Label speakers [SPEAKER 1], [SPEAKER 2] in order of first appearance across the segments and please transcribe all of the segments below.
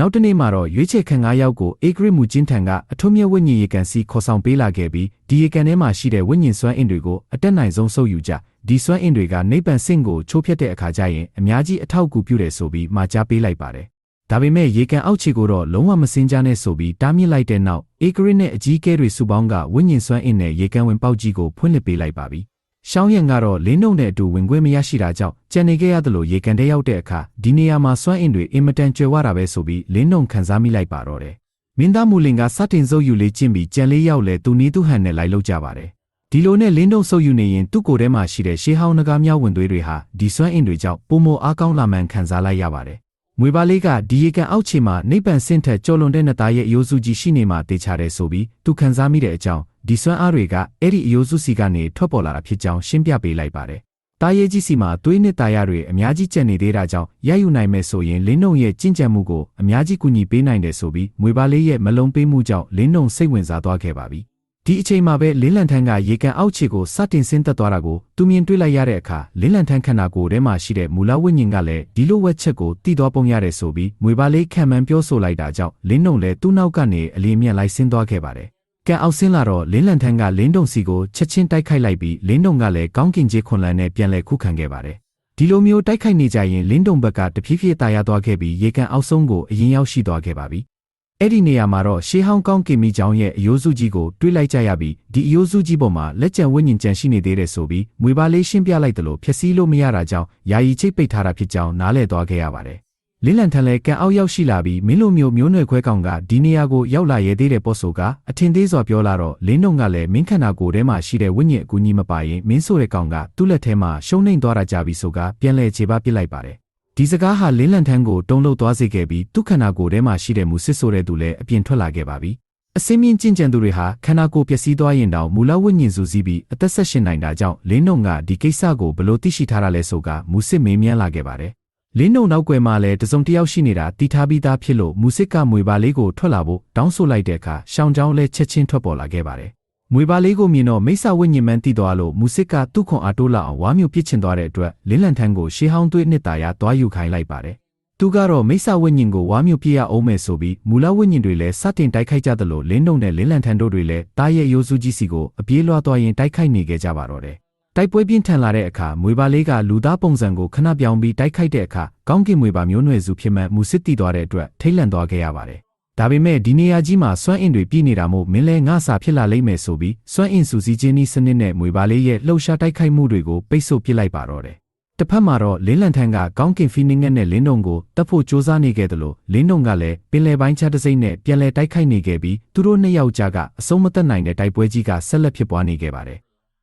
[SPEAKER 1] နောက်တစ်နေ့မှာတော့ရွေးချယ်ခံ9ယောက်ကိုအေဂရစ်မူချင်းထံကအထုံးမြဝိညာဉ်ရေကန်စီခေါ်ဆောင်ပေးလာခဲ့ပြီးဒီရေကန်ထဲမှာရှိတဲ့ဝိညာဉ်စွမ်းအင်တွေကိုအတက်နိုင်ဆုံးဆုပ်ယူကြဒီစွမ်းအင်တွေကနိဗ္ဗာန်ဆင့်ကိုချိုးဖျက်တဲ့အခါကျရင်အများကြီးအထောက်အကူပြုတယ်ဆိုပြီးမှာကြားပေးလိုက်ပါတယ်ဒါပေမဲ့ရေကန်အောက်ခြေကိုတော့လုံးဝမစင်ကြနဲ့ဆိုပြီးတားမြစ်လိုက်တဲ့နောက်အေဂရစ်နဲ့အကြီးကဲတွေစုပေါင်းကဝိညာဉ်စွမ်းအင်နဲ့ရေကန်ဝင်ပေါက်ကြီးကိုဖွင့်လှစ်ပေးလိုက်ပါပြီ ရှောင်းရံကတော့လင်းနှုံနဲ့အတူဝင်ခွင့်မရရှိတာကြောင့်ကြံနေခဲ့ရသလိုရေကန်တဲရောက်တဲ့အခါဒီနေရာမှာစွမ်းအင်တွေအင်မတန်ကျွယ်ဝတာပဲဆိုပြီးလင်းနှုံခံစားမိလိုက်ပါတော့တယ်။မင်းသားမူလင်ကစတင်စုပ်ယူလေးကျင့်ပြီးကြံလေးရောက်လဲသူနီးသူဟန်နဲ့လိုက်လောက်ကြပါတယ်။ဒီလိုနဲ့လင်းနှုံစုပ်ယူနေရင်သူ့ကိုယ်ထဲမှာရှိတဲ့ရှေးဟောင်းနဂါးမြောက်ဝင်သွေးတွေဟာဒီစွမ်းအင်တွေကြောင့်ပုံမအားကောင်းလာမှန်ခံစားလိုက်ရပါတယ်။မွေပါလေးကဒီရေကန်အောက်ခြေမှာနိဗ္ဗာန်ဆင့်ထက်ကျော်လွန်တဲ့နသားရဲ့အယိုးစုကြီးရှိနေမှတေချာတယ်ဆိုပြီးသူခံစားမိတဲ့အကြောင်း ဒီစွမ်းအားတွေကအဲ့ဒီအယိုးစုစီကနေထွက်ပေါ်လာတာဖြစ်ကြောင်းရှင်းပြပေးလိုက်ပါတယ်။တာရဲကြီးစီမှာသွေးနစ်တာရတွေအများကြီးကျန်နေသေးတာကြောင့်ရယူနိုင်မယ်ဆိုရင်လင်းနှုံရဲ့ကြင်ကြံမှုကိုအများကြီးကူညီပေးနိုင်တယ်ဆိုပြီးမွေပါလေးရဲ့မလုံးပေးမှုကြောင့်လင်းနှုံစိတ်ဝင်စားသွားခဲ့ပါပြီ။ဒီအချိန်မှာပဲလင်းလန်ထန်းကရေကန်အောက်ခြေကိုစတင်ဆင်းသက်သွားတာကိုသူမြင်တွေ့လိုက်ရတဲ့အခါလင်းလန်ထန်းခန္ဓာကိုယ်ထဲမှာရှိတဲ့မူလဝိညာဉ်ကလည်းဒီလိုဝက်ချက်ကိုတည်သွားပုံရတယ်ဆိုပြီးမွေပါလေးခံမှန်းပြောဆိုလိုက်တာကြောင့်လင်းနှုံလည်းသူ့နောက်ကနေအလီမြတ်လိုက်ဆင်းသွားခဲ့ပါတယ် ကန်အောင်ဆင်းလာတော့လင်းလန်ထန်းကလင်းတုံစီကိုချက်ချင်းတိုက်ခိုက်လိုက်ပြီးလင်းတုံကလည်းကောင်းကင်ကြီးခွန်လန်နဲ့ပြန်လဲခုခံခဲ့ပါတယ်။ဒီလိုမျိုးတိုက်ခိုက်နေကြရင်လင်းတုံဘက်ကတဖြည်းဖြည်းတာယာသွားခဲ့ပြီးရေကန်အောက်ဆုံးကိုအရင်ရောက်ရှိသွားခဲ့ပါပြီ။အဲ့ဒီနေရာမှာတော့ရှေးဟောင်းကောင်းကင်မီချောင်းရဲ့အယိုးစုကြီးကိုတွေးလိုက်ကြရပြီးဒီအယိုးစုကြီးပေါ်မှာလက်ကျန်ဝိညာဉ်ကြံရှိနေသေးတယ်ဆိုပြီးမွေပါလေးရှင်းပြလိုက်တယ်လို့ဖြစ်စည်းလို့မရတာကြောင့်ယာယီချိတ်ပိတ်ထားတာဖြစ်ကြောင်းနားလည်သွားခဲ့ရပါတယ်။ လင်းလန်ထန်လဲကန်အောက်ရောက်ရှိလာပြီးမင်းလိုမျိုးမျိုးနွယ်ခွဲကောင်ကဒီနေရာကိုရောက်လာရဲသေးတဲ့ပေါ့ဆိုကအထင်သေးစွာပြောလာတော့လင်းနှုံကလည်းမင်းခန္ဓာကိုယ်ထဲမှာရှိတဲ့ဝိညာဉ်အကူကြီးမပါရင်မင်းဆိုတဲ့ကောင်ကသူ့လက်ထဲမှာရှုံးနှိမ်သွားတာကြပြီဆိုကပြန်လဲခြေပပစ်လိုက်ပါတယ်ဒီစကားဟာလင်းလန်ထန်းကိုတုံ့လှုပ်သွားစေခဲ့ပြီးသူ့ခန္ဓာကိုယ်ထဲမှာရှိတဲ့မူစစ်ဆိုတဲ့သူလည်းအပြင်ထွက်လာခဲ့ပါပြီအစင်းမြင့်ကျင့်ကြံသူတွေဟာခန္ဓာကိုယ်ပျက်စီးသွားရင်တောင်မူလဝိညာဉ်စုစည်းပြီးအသက်ဆက်ရှင်နိုင်တာကြောင့်လင်းနှုံကဒီကိစ္စကိုဘလို့သိရှိထားတာလဲဆိုကမူစစ်မေးမြန်းလာခဲ့ပါတယ် လင်းနှုံနောက်ွယ်မှာလည်းတစုံတယောက်ရှိနေတာတီထားပြီးသားဖြစ်လို့မူစစ်ကမွေပါလေးကိုထွက်လာဖို့တောင်းဆိုလိုက်တဲ့အခါရှောင်းချောင်းလဲချက်ချင်းထွက်ပေါ်လာခဲ့ပါတယ်။မွေပါလေးကိုမြင်တော့မိစ္ဆာဝိညာဉ်မှန်းသိသွားလို့မူစစ်ကသူ့ခွန်အားတိုးလာအောင်ဝါမျိုးပြစ်ချင်သွားတဲ့အတွက်လင်းလန်ထန်းကိုရှေးဟောင်းသွေးနှစ်တာရသွားယူခိုင်းလိုက်ပါတယ်။သူကတော့မိစ္ဆာဝိညာဉ်ကိုဝါမျိုးပြရအောင်မယ်ဆိုပြီးမူလဝိညာဉ်တွေလည်းစတင်တိုက်ခိုက်ကြသလိုလင်းနှုံနဲ့လင်းလန်ထန်းတို့တွေလည်းတားရဲ့ရိုးစုကြီးစီကိုအပြေးလွှားသွားရင်တိုက်ခိုက်နေခဲ့ကြပါတော့တယ်။ တိုက်ပွဲပြင်းထန်လာတဲ့အခါမွေပါလေးကလူသားပုံစံကိုခဏပြောင်းပြီးတိုက်ခိုက်တဲ့အခါကောင်းကင်မွေပါမျိုးနွယ်စုဖြစ်မှမူစစ်တီသွားတဲ့အတွက်ထိတ်လန့်သွားခဲ့ရပါတယ်။ဒါပေမဲ့ဒီနေရာကြီးမှာစွမ်းအင်တွေပြည့်နေတာမို့မင်းလဲငါစာဖြစ်လာလိမ့်မယ်ဆိုပြီးစွမ်းအင်စုစည်းခြင်းဤစနစ်နဲ့မွေပါလေးရဲ့လှုပ်ရှားတိုက်ခိုက်မှုတွေကိုပိတ်ဆို့ပစ်လိုက်ပါတော့တယ်။တစ်ဖက်မှာတော့လင်းလန်ထန်းကကောင်းကင်ဖီနင်းငက်နဲ့လင်းတုံကိုတပ်ဖို့စ조사နေခဲ့တယ်လို့လင်းတုံကလည်းပင်လယ်ပိုင်းချတစ်စိမ့်နဲ့ပြန်လည်တိုက်ခိုက်နေခဲ့ပြီးသူတို့နှစ်ယောက်ကြားကအဆုံးမသက်နိုင်တဲ့တိုက်ပွဲကြီးကဆက်လက်ဖြစ်ပွားနေခဲ့ပါတယ်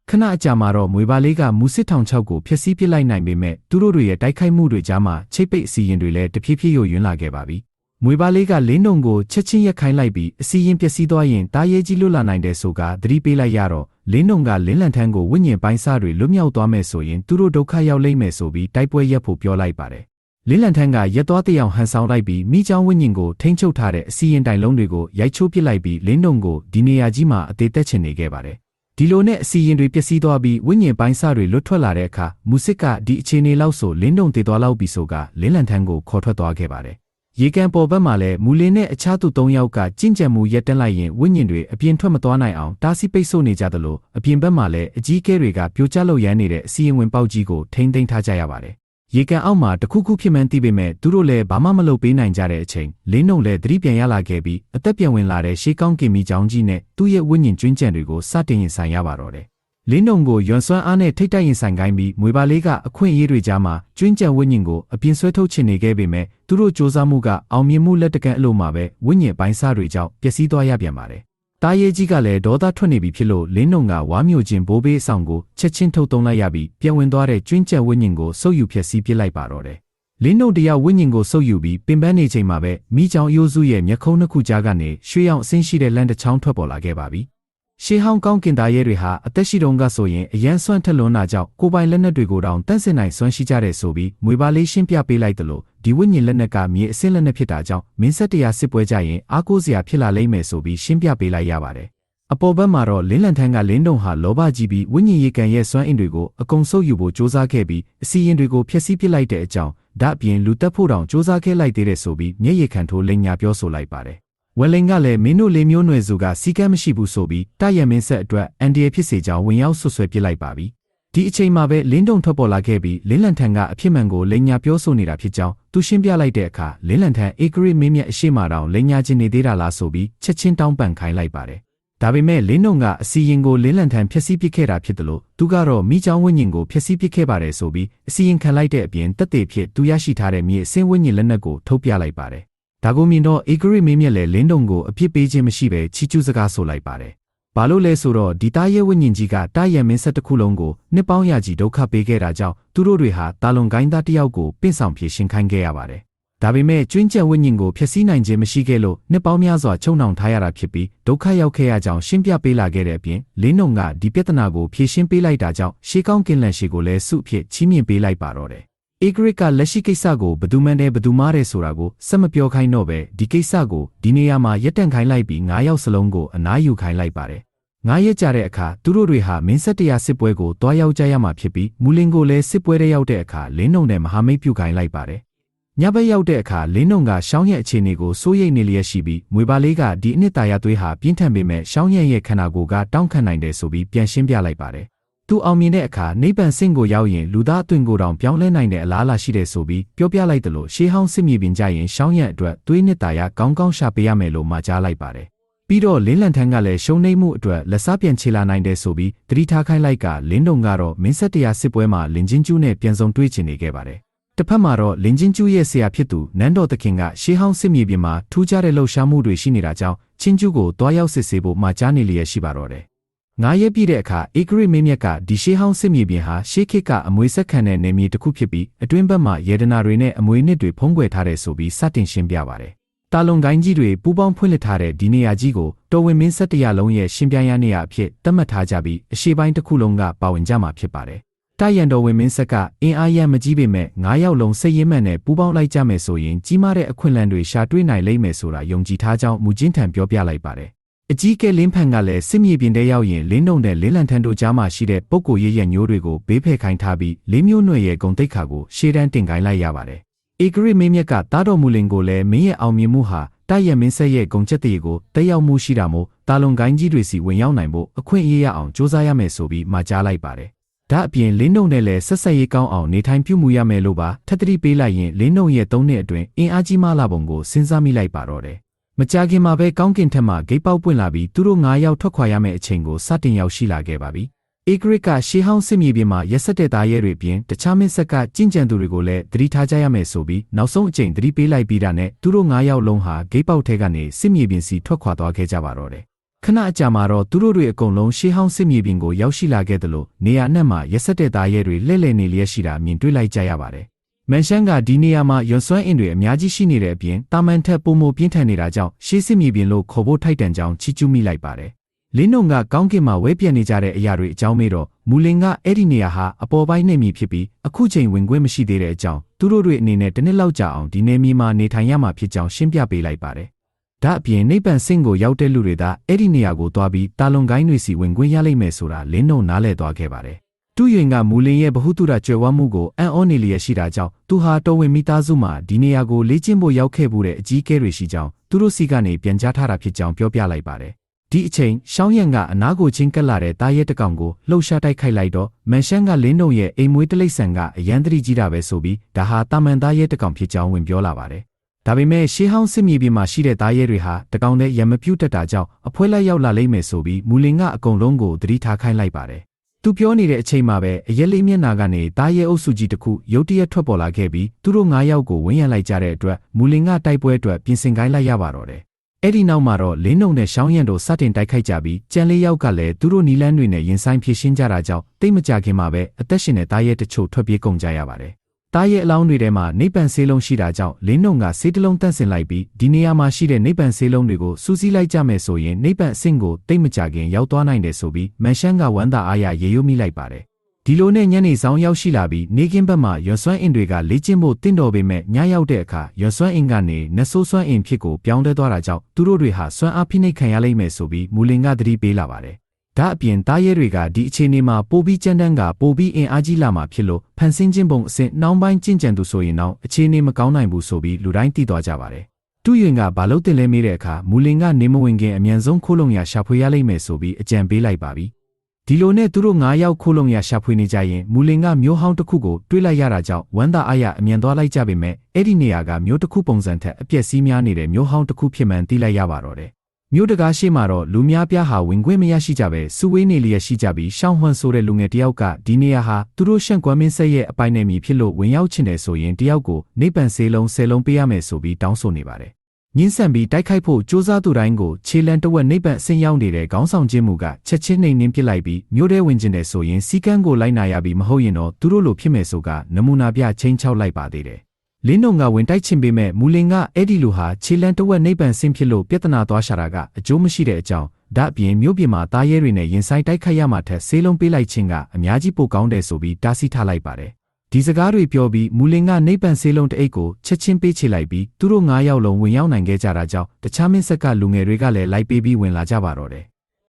[SPEAKER 1] ခဏအကြာမှာတော့မွေပါလေးကမူစစ်ထောင်ချောက်ကိုဖျက်ဆီးပစ်လိုက်နိုင်ပေမဲ့သူတို့တွေရဲ့တိုက်ခိုက်မှုတွေကြားမှာချိတ်ပိတ်အစီရင်တွေလည်းတဖြည်းဖြည်းယိုယွင်းလာခဲ့ပါပြီ။မွေပါလေးကလင်းတုံကိုချက်ချင်းရက်ခိုင်းလိုက်ပြီးအစီရင်ပျက်စီးသွားရင်တားရဲကြီးလွတ်လာနိုင်တယ်ဆိုကသတိပေးလိုက်ရတော့လင်းတုံကလင်းလန်ထန်းကိုဝိညာဉ်ပိုင်းစားတွေလွတ်မြောက်သွားမယ်ဆိုရင်သူတို့ဒုက္ခရောက်လိမ့်မယ်ဆိုပြီးတိုက်ပွဲရက်ဖို့ပြောလိုက်ပါတယ်။လင်းလန်ထန်းကရက်သွားတဲ့အောင်ဟန်ဆောင်လိုက်ပြီးမိချောင်းဝိညာဉ်ကိုထိန်းချုပ်ထားတဲ့အစီရင်တိုင်လုံးတွေကိုရိုက်ချိုးပစ်လိုက်ပြီးလင်းတုံကိုဒီနေရာကြီးမှာအသေးသက်ချင်နေခဲ့ပါတယ် ဒီလိုနဲ့အစီရင်တွေပျက်စီးသွားပြီးဝိညာဉ်ပိုင်းစတွေလွတ်ထွက်လာတဲ့အခါမူစစ်ကဒီအခြေအနေလောက်ဆိုလင်းတုံတည်သွားလောက်ပြီဆိုကလင်းလန်ထန်းကိုခေါ်ထွက်သွားခဲ့ပါတယ်။ရေကန်ပေါ်ဘက်မှာလည်းမူလင်းနဲ့အခြားသူ၃ယောက်ကကြင်ကြံမှုရက်တက်လိုက်ရင်ဝိညာဉ်တွေအပြင်ထွက်မသွားနိုင်အောင်တားဆီးပိတ်ဆို့နေကြသလိုအပြင်ဘက်မှာလည်းအကြီးကဲတွေကပြိုကျလို့ရမ်းနေတဲ့အစီရင်ဝင်ပေါက်ကြီးကိုထိမ့်သိမ်းထားကြရပါတယ် ရေကန်အောက်မှာတခုခုဖြစ်မှန်းသိပေမဲ့သူတို့လည်းဘာမှမလုပ်ပေးနိုင်ကြတဲ့အချိန်လင်းနှုံလည်းသတိပြန်ရလာခဲ့ပြီးအသက်ပြန်ဝင်လာတဲ့ရှေးကောင်းကင်မီချောင်းကြီးနဲ့သူ့ရဲ့ဝိညာဉ်ကျွင်းကြံတွေကိုစတင်ရင်ဆိုင်ရပါတော့တယ်။လင်းနှုံကိုယွန်စွမ်းအားနဲ့ထိတ်တိုက်ရင်ဆိုင်ခိုင်းပြီးမွေပါလေးကအခွင့်အရေးတွေကြားမှာကျွင်းကြံဝိညာဉ်ကိုအပြင်ဆွဲထုတ်ချင်နေခဲ့ပေမဲ့သူတို့စ조사မှုကအောင်မြင်မှုလက်တကန်အလို့မှာပဲဝိညာဉ်ပိုင်းစားတွေကြောင့်ပျက်စီးသွားရပြန်ပါတယ်။ တားရဲကြီးကလည်းဒေါသထွက်နေပြီဖြစ်လို့လင်းနှုံကဝါမျိုးချင်းဘိုးဘေးအဆောင်ကိုချက်ချင်းထုတ်သုံးလိုက်ရပြီးပြန်ဝင်သွားတဲ့ကျွင်းကျက်ဝိညာဉ်ကိုစုပ်ယူဖျက်ဆီးပစ်လိုက်ပါတော့တယ်။လင်းနှုံတရားဝိညာဉ်ကိုစုပ်ယူပြီးပင်ပန်းနေချိန်မှာပဲမိချောင်ရိုးစုရဲ့မျက်ခုံးနှစ်ခုကြားကနေရွှေရောင်အဆင်းရှိတဲ့လမ်းတစ်ချောင်းထွက်ပေါ်လာခဲ့ပါပြီ။ရှေးဟောင်းကောင်းကင်သားရဲတွေဟာအသက်ရှိတုန်းကဆိုရင်အရန်ဆွမ်းထက်လွန်းတာကြောင့်ကိုပိုင်လက်နက်တွေကိုတောင်တန့်စင်နိုင်စွမ်းရှိကြတဲ့ဆိုပြီးမွေပါလေးရှင်းပြပေးလိုက်တယ်လို့ ဒီဝိညာဉ်လက်နက်ကမြေအစင်းလက်နက်ဖြစ်တာကြောင့်မင်းဆက်တရားစစ်ပွဲကြရင်အားကိုးစရာဖြစ်လာလိမ့်မယ်ဆိုပြီးရှင်းပြပေးလိုက်ရပါတယ် အပေါ်ဘက်မှာတော့လင်းလန်ထန်းကလင်းတုံဟာလောဘကြီးပြီးဝိညာဉ်ရေးကံရဲ့စွမ်းအင်တွေကိုအကုံဆုပ်ယူဖို့စ조사ခဲ့ပြီးအစီရင်တွေကိုဖျက်ဆီးပစ်လိုက်တဲ့အကြောင်းဒါအပြင်လူတက်ဖို့တောင်စ조사ခဲ့လိုက်သေးတဲ့ဆိုပြီးမျက်ရည်ခံထိုးလိန်ညာပြောဆိုလိုက်ပါတယ်ဝယ်လင်ကလည်းမင်းတို့လေးမျိုးနွယ်စုကစီကမ်းမရှိဘူးဆိုပြီးတရရမင်းဆက်အတွက်အန်ဒီယဖြစ်စေကြောင်းဝင်ရောက်ဆွဆွဲပစ်လိုက်ပါပြီဒီအချိန်မှာပဲလင်းတုံထွက်ပေါ်လာခဲ့ပြီးလင်းလန်ထန်ကအဖြစ်မှန်ကိုလိန်ညာပြောဆိုနေတာဖြစ်ကြောင်း သူရှင်းပြလိုက်တဲ့အခါလင်းလန်ထန်အေဂရိမင်းမြတ်အရှိမတောင်လိန်ညာချင်းနေသေးတာလားဆိုပြီးချက်ချင်းတောင်းပန်ခိုင်းလိုက်ပါတယ်ဒါပေမဲ့လင်းတုံကအစီရင်ကိုလင်းလန်ထန်ဖျက်ဆီးပစ်ခဲ့တာဖြစ်တယ်လို့သူကတော့မိချောင်းဝိညာဉ်ကိုဖျက်ဆီးပစ်ခဲ့ပါတယ်ဆိုပြီးအစီရင်ခံလိုက်တဲ့အပြင်တက်သေးဖြစ်သူရရှိထားတဲ့မြေအစင်းဝိညာဉ်လက်နက်ကိုထုတ်ပြလိုက်ပါတယ်ဒါကိုမြင်တော့အေဂရိမင်းမြတ်လည်းလင်းတုံကိုအပြစ်ပေးခြင်းမရှိဘဲချီးကျူးစကားဆိုလိုက်ပါတယ် ဘာလို့လဲဆိုတော့ဒီသားရဲ့ဝိညာဉ်ကြီးကတားရမင်းဆက်တစ်ခုလုံးကိုနှစ်ပေါင်းရာကြီးဒုက္ခပေးခဲ့တာကြောင့်သူတို့တွေဟာတာလွန်ကိုင်းသားတစ်ယောက်ကိုပင့်ဆောင်ဖြေရှင်းခိုင်းခဲ့ရပါတယ်။ဒါပေမဲ့ကျွင်းချက်ဝိညာဉ်ကိုဖျက်ဆီးနိုင်ခြင်းမရှိခဲ့လို့နှစ်ပေါင်းများစွာချုံနှောင်ထားရတာဖြစ်ပြီးဒုက္ခရောက်ခဲ့ရကြောင်းရှင်းပြပေးလာခဲ့တဲ့အပြင်လင်းနှုံကဒီပြဿနာကိုဖြေရှင်းပေးလိုက်တာကြောင့်ရှေးကောင်းကင်လန်ရှေကိုလည်းစုအဖြစ်ချီးမြှင့်ပေးလိုက်ပါတော့တယ်။ အေဂရစ်ကလက်ရှိကိစ္စကိုဘယ်သူမှန်းတယ်ဘယ်သူမားတယ်ဆိုတာကိုစက်မပြောခိုင်းတော့ပဲဒီကိစ္စကိုဒီနေရာမှာရက်တန့်ခိုင်းလိုက်ပြီး၅ယောက်စလုံးကိုအနားယူခိုင်းလိုက်ပါတယ်ငါးရက်ကြတဲ့အခါသူတို့တွေဟာမင်းဆက်တရာစစ်ပွဲကိုတွားရောက်ကြရမှာဖြစ်ပြီးမူလင်ကိုလည်းစစ်ပွဲထဲရောက်တဲ့အခါလင်းနှုံနဲ့မဟာမိတ်ပြုခိုင်းလိုက်ပါတယ်။ညဘက်ရောက်တဲ့အခါလင်းနှုံကရှောင်းရဲ့အခြေအနေကိုစိုးရိမ်နေလျက်ရှိပြီးမွေပါလေးကဒီအနှစ်သာရသွေးဟာပြင်းထန်ပေမဲ့ရှောင်းရဲ့ရဲ့ခန္ဓာကိုယ်ကတောင့်ခံနိုင်တယ်ဆိုပြီးပြန်ရှင်းပြလိုက်ပါတယ်။ သူအောင်မြင်တဲ့အခါနိဗ္ဗာန်ဆင့်ကိုရောက်ရင်လူသားအသွင်ကိုယ်တောင်ပြောင်းလဲနိုင်တဲ့အလားအလာရှိတယ်ဆိုပြီးပြောပြလိုက်တယ်လို့ရှေးဟောင်းစစ်မြေပြင်ကြရင်ရှောင်းရဲ့အတွက်သွေးနှစ်သာရကောင်းကောင်းရှာပေးရမယ်လို့မှာကြားလိုက်ပါတယ်ပြီးတော့လင်းလန်ထန်းကလည်းရှုံနှိမ့်မှုအတွက်လက်စားပြန်ချေလာနိုင်တယ်ဆိုပြီးတတိထားခိုင်းလိုက်ကလင်းတုံကတော့မင်းဆက်တရာစစ်ပွဲမှာလင်ချင်းကျူးနဲ့ပြန်စုံတွေ့ချင်နေခဲ့ပါတယ်။တစ်ဖက်မှာတော့လင်ချင်းကျူးရဲ့ဆရာဖြစ်သူနန်းတော်သခင်ကရှေးဟောင်းစစ်မြေပြင်မှာထူးခြားတဲ့လှုပ်ရှားမှုတွေရှိနေတာကြောင့်ချင်းကျူးကိုတွားရောက်စစ်ဆေးဖို့မှာကြားနေလျက်ရှိပါတော့တယ်။ ငါးရက်ပြည့်တဲ့အခါအေဂရိမင်းမြတ်ကဒီရှေးဟောင်းစစ်မြေပြင်ဟာရှေးခေတ်ကအမွေဆက်ခံတဲ့နေမြေတစ်ခုဖြစ်ပြီးအတွင်းဘက်မှာယေဒနာတွေနဲ့အမွေနှစ်တွေဖုံးကွယ်ထားတဲ့ဆိုပြီးစတင်ရှင်းပြပါတယ်။တာလုံကိုင်းကြီးတွေပူပေါင်းဖွင့်လှစ်ထားတဲ့ဒီနေရာကြီးကိုတော်ဝင်မင်းဆက်တရလုံးရဲ့ရှင်ပြိုင်ရနေရာအဖြစ်သတ်မှတ်ထားကြပြီးအရှိပိုင်းတစ်ခုလုံးကပါဝင်ကြမှာဖြစ်ပါတယ်။တာရန်တော်ဝင်မင်းဆက်ကအင်အားရမကြီးပေမဲ့9ယောက်လုံးစိတ်ရင်းမှန်နဲ့ပူပေါင်းလိုက်ကြမယ်ဆိုရင်ကြီးမားတဲ့အခွင့်အလမ်းတွေရှာတွေ့နိုင်လိမ့်မယ်ဆိုတာယုံကြည်ထားကြောင်းမူချင်းထံပြောပြလိုက်ပါတယ်။ အကြီးကဲလင်းဖန်ကလည်းစစ်မြေပြင်ထဲရောက်ရင်လင်းတုံတဲ့လင်းလန်ထန်တို့ကြားမှာရှိတဲ့ပုပ်ကိုရရဲ့ညိုးတွေကိုဘေးဖယ်ခိုင်းထားပြီးလေးမျိုးနွယ်ရဲ့ဂုံတိတ်ခါကိုရှေ့တန်းတင်ခိုင်းလိုက်ရပါတယ်။ဧကရိမင်းမြတ်ကတားတော်မူလင်ကိုလည်းမင်းရဲ့အောင်မြင်မှုဟာတိုက်ရမင်းဆက်ရဲ့ဂုံချက်တည်းကိုတက်ရောက်မှုရှိတာမို့တာလွန်ကိုင်းကြီးတွေစီဝင်ရောက်နိုင်ဖို့အခွင့်အရေးရအောင်စ조사ရမယ်ဆိုပြီးမှာကြားလိုက်ပါတယ်။ဒါအပြင်လင်းနှုံနဲ့လည်းဆက်ဆက်ရေးကောင်းအောင်နေထိုင်ပြုမှုရမယ်လို့ပါထက်တတိပေးလိုက်ရင်လင်းနှုံရဲ့သုံးနှစ်အတွင်းအင်အားကြီးမလာပုံကိုစဉ်းစားမိလိုက်ပါတော့တယ်။ မကြာခင်မှာပဲကောင်းကင်ထက်မှဂိတ်ပေါက်ပွင့်လာပြီးသူတို့၅ယောက်ထွက်ခွာရမယ့်အချိန်ကိုစတင်ရောက်ရှိလာခဲ့ပါပြီ။အေဂရစ်ကရှေးဟောင်းစစ်မြေပြင်မှာရက်ဆက်တဲ့သားရဲတွေပြင်တခြားမင်းဆက်ကကြင်ကြံသူတွေကိုလည်းသတိထားကြရမယ်ဆိုပြီးနောက်ဆုံးအကြိမ်သတိပေးလိုက်ပြီးတာနဲ့သူတို့၅ယောက်လုံးဟာဂိတ်ပေါက်ထဲကနေစစ်မြေပြင်စီထွက်ခွာသွားခဲ့ကြပါတော့တယ်။ခဏအကြာမှာတော့သူတို့တွေအကုန်လုံးရှေးဟောင်းစစ်မြေပြင်ကိုရောက်ရှိလာခဲ့တယ်လို့နေရာအနှံ့မှာရက်ဆက်တဲ့သားရဲတွေလှည့်လည်နေလျက်ရှိတာမြင်တွေ့လိုက်ကြရပါတယ်။ မန်ရှန်ကဒီနေရာမှာရွန်စွမ်းအင်တွေအများကြီးရှိနေတဲ့အပြင်တာမန်ထက်ပုံမပြင်းထန်နေတာကြောင့်ရှေးစစ်မြေပြင်လို့ခေါ်ဖို့ထိုက်တန်ကြောင်းချီးကျူးမိလိုက်ပါတယ်။လင်းနှုံကကောင်းကင်မှာဝဲပြက်နေကြတဲ့အရာတွေအကြောင်းမေးတော့မူလင်ကအဲ့ဒီနေရာဟာအပေါ်ပိုင်းနေမည်ဖြစ်ပြီးအခုချိန်ဝင်ခွင့်မရှိသေးတဲ့အကြောင်းသူတို့တွေအနေနဲ့တနစ်လောက်ကြာအောင်ဒီနေမီမှာနေထိုင်ရမှာဖြစ်ကြောင်းရှင်းပြပေးလိုက်ပါတယ်။ဒါအပြင်နိဗ္ဗာန်ဆင့်ကိုရောက်တဲ့လူတွေသာအဲ့ဒီနေရာကိုသွားပြီးတာလွန်ကိုင်းတွေစီဝင်ခွင့်ရလိမ့်မယ်ဆိုတာလင်းနှုံနားလည်သွားခဲ့ပါတယ်။ တူးရင်ကမူလင်ရဲ့ဗဟုသုတကြွယ်ဝမှုကိုအံ့ဩနေလျက်ရှိတာကြောင့်သူဟာတော်ဝင်မိသားစုမှာဒီနေရာကိုလေ့ကျင့်ဖို့ရောက်ခဲ့မှုတဲ့အကြီးအကဲတွေရှိကြောင်းသူတို့စီကနေပြန်ကြားထားတာဖြစ်ကြောင်းပြောပြလိုက်ပါတယ်။ဒီအချိန်ရှောင်းရံကအနားကိုချင်းကပ်လာတဲ့တားရဲတကောင်ကိုလှုပ်ရှားတိုက်ခိုက်လိုက်တော့မန်ရှန်ကလင်းတုံရဲ့အိမ်မွေးတလိษံကအရန်တရီကြီးတာပဲဆိုပြီးဒါဟာတာမန်သားရဲတကောင်ဖြစ်ကြောင်းဝင်ပြောလာပါတယ်။ဒါပေမဲ့ရှေးဟောင်းစစ်မြေပြင်မှာရှိတဲ့သားရဲတွေဟာတကောင်နဲ့ရမပြုတ်တတ်တာကြောင့်အဖွဲလိုက်ရောက်လာလိမ့်မယ်ဆိုပြီးမူလင်ကအကုန်လုံးကိုသတိထားခိုင်းလိုက်ပါတယ်။ သူပြောနေတဲ့အချိန်မှာပဲအရက်လေးမျက်နာကနေတားရဲအုပ်စုကြီးတစ်ခုရုတ်တရက်ထွက်ပေါ်လာခဲ့ပြီးသူတို့၅ယောက်ကိုဝန်းရံလိုက်ကြတဲ့အတွက်မူလင်ကတိုက်ပွဲအတွက်ပြင်ဆင်ခိုင်းလိုက်ရပါတော့တယ်။အဲ့ဒီနောက်မှာတော့လင်းနှုံနဲ့ရှောင်းရံတို့စတင်တိုက်ခိုက်ကြပြီးကြံလေးယောက်ကလည်းသူတို့နီလန်းတွေနဲ့ရင်ဆိုင်ဖြည့်ရှင်းကြတာကြောင့်တိတ်မကြခင်မှာပဲအသက်ရှင်တဲ့တားရဲတချို့ထွက်ပြေးကုန်ကြရပါတယ်။ တားရဲအလောင်းတွေထဲမှာနိဗ္ဗာန်ဆေးလုံးရှိတာကြောင့်လင်းနှုံကဆေးတလုံးတန့်စင်လိုက်ပြီးဒီနေရာမှာရှိတဲ့နိဗ္ဗာန်ဆေးလုံးတွေကိုစူးစီးလိုက်ကြမယ်ဆိုရင်နိဗ္ဗာန်အဆင့်ကိုတိတ်မကြခင်ရောက်သွားနိုင်တယ်ဆိုပြီးမန်ရှန်ကဝမ်းသာအားရရေယိုမိလိုက်ပါတယ်။ဒီလိုနဲ့ညနေဆောင်ရောက်ရှိလာပြီးနေကင်းဘက်မှရွှစွမ်းအင်တွေကလေ့ကျင့်ဖို့တင့်တော်ပေမဲ့ညရောက်တဲ့အခါရွှစွမ်းအင်ကနေနဆိုးစွမ်းအင်ဖြစ်ကိုပြောင်းလဲသွားတာကြောင့်သူတို့တွေဟာစွမ်းအားဖိနှိပ်ခံရလိမ့်မယ်ဆိုပြီးမူလင်ကသတိပေးလာပါတယ်။ ဒါအပြင်တားရဲတွေကဒီအခြေအနေမှာပိုပြီးကြမ်းတမ်းကပိုပြီးအင်အားကြီးလာမှာဖြစ်လို့ဖန်ဆင်းခြင်းပုံအဆင့်နှောင်းပိုင်းကျင့်ကြံသူဆိုရင်တော့အခြေအနေမကောင်းနိုင်ဘူးဆိုပြီးလူတိုင်းသိသွားကြပါတယ်။တူရင်ကဘာလို့တင်လဲမေးတဲ့အခါမူလင်ကနေမဝင်ခင်အမြန်ဆုံးခိုးလုံရရှာဖွေရလိမ့်မယ်ဆိုပြီးအကြံပေးလိုက်ပါပြီ။ဒီလိုနဲ့သူတို့၅ယောက်ခိုးလုံရရှာဖွေနေကြရင်မူလင်ကမျိုးဟောင်းတစ်ခုကိုတွေးလိုက်ရတာကြောင့်ဝမ်းသာအားရအမြန်သွားလိုက်ကြပေမဲ့အဲ့ဒီနေရာကမျိုးတစ်ခုပုံစံထက်အပျက်စီးများနေတဲ့မျိုးဟောင်းတစ်ခုဖြစ်မှန်သိလိုက်ရပါတော့တယ်။ မျိုးတကားရှိမှတော့လူများပြားဟာဝင်ခွင့်မရရှိကြပဲစုဝေးနေလျက်ရှိကြပြီးရှောင်းဟွန်ဆိုတဲ့လူငယ်တယောက်ကဒီနေရာဟာသူတို့ရှန့်ကွမ်းမင်းဆက်ရဲ့အပိုင်နယ်မြေဖြစ်လို့ဝင်ရောက်ချင်တယ်ဆိုရင်တယောက်ကိုနေပန်ဆေးလုံးဆယ်လုံးပေးရမယ်ဆိုပြီးတောင်းဆိုနေပါတယ်ညင်းဆန်ပြီးတိုက်ခိုက်ဖို့စ조사သူတိုင်းကိုခြေလန်တဝက်နှိပ်ပတ်ဆင်းရောက်နေတဲ့ခေါင်းဆောင်ချင်းမူကချက်ချင်းနှိမ်နှင်းပစ်လိုက်ပြီးမြို့ထဲဝင်ကျင်တယ်ဆိုရင်စီကန်းကိုလိုက်နာရပြီးမဟုတ်ရင်တော့သူတို့လိုဖြစ်မယ်ဆိုကနမူနာပြချင်းချောက်လိုက်ပါသေးတယ် လင်းုံကဝင်တိုက်ချင်ပေမဲ့မူလင်ကအဲ့ဒီလိုဟာခြေလန်တဝက်နှိပ်ပန်ဆင်းဖြစ်လို့ပြဿနာသွားရှာတာကအကျိုးမရှိတဲ့အကြောင်းဒါအပြင်မြို့ပြင်မှာတားရဲတွေနဲ့ရင်ဆိုင်တိုက်ခိုက်ရမှထက်ဆေးလုံးပေးလိုက်ခြင်းကအများကြီးပိုကောင်းတယ်ဆိုပြီးတားဆီးထားလိုက်ပါတယ်ဒီစကားတွေပြောပြီးမူလင်ကနေပန်ဆေးလုံးတအိတ်ကိုချက်ချင်းပေးချေလိုက်ပြီးသူတို့၅ယောက်လုံးဝင်ရောက်နိုင်ခဲ့ကြတာကြောင့်တခြားမင်းဆက်ကလူငယ်တွေကလည်းလိုက်ပေးပြီးဝင်လာကြပါတော့တယ်